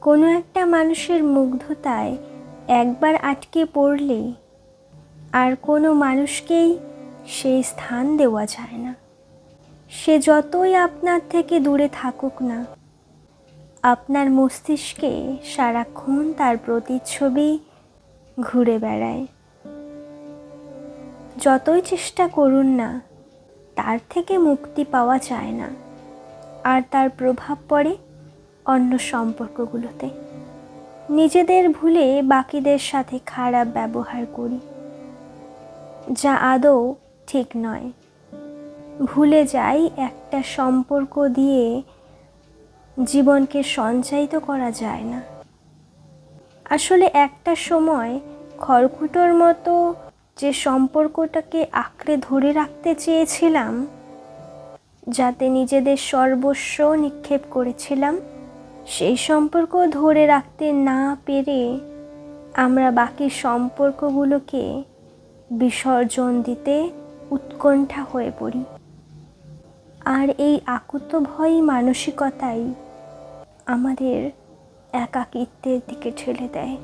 কোনো একটা মানুষের মুগ্ধতায় একবার আটকে পড়লে আর কোনো মানুষকেই সেই স্থান দেওয়া যায় না। সে যতই আপনার থেকে দূরে থাকুক না, আপনার মস্তিষ্কে সারাক্ষণ তার প্রতিচ্ছবি ঘুরে বেড়ায়। যতই চেষ্টা করুন না, তার থেকে মুক্তি পাওয়া যায় না। আর তার প্রভাব পড়ে অন্য সম্পর্কগুলোতে। নিজেদের ভুলে বাকিদের সাথে খারাপ ব্যবহার করি। যা আদৌ ঠিক নয়। ভুলে যাই একটা সম্পর্ক দিয়ে জীবনকে সঞ্চায়িত করা যায় না। আসলে একটা সময় খড়কুটোর মতো যে সম্পর্কটাকে আঁকড়ে ধরে রাখতে চেয়েছিলাম, যাতে নিজেদের সর্বস্ব নিক্ষেপ করেছিলাম সেই সম্পর্ক ধরে রাখতে না পেরে আমরা বাকি সম্পর্কগুলোকে বিসর্জন দিতে উৎকণ্ঠা হয়ে পড়ি। আর এই আকুত ভয় মানসিকতাই আমাদের একাকিত্বের দিকে ঠেলে দেয়।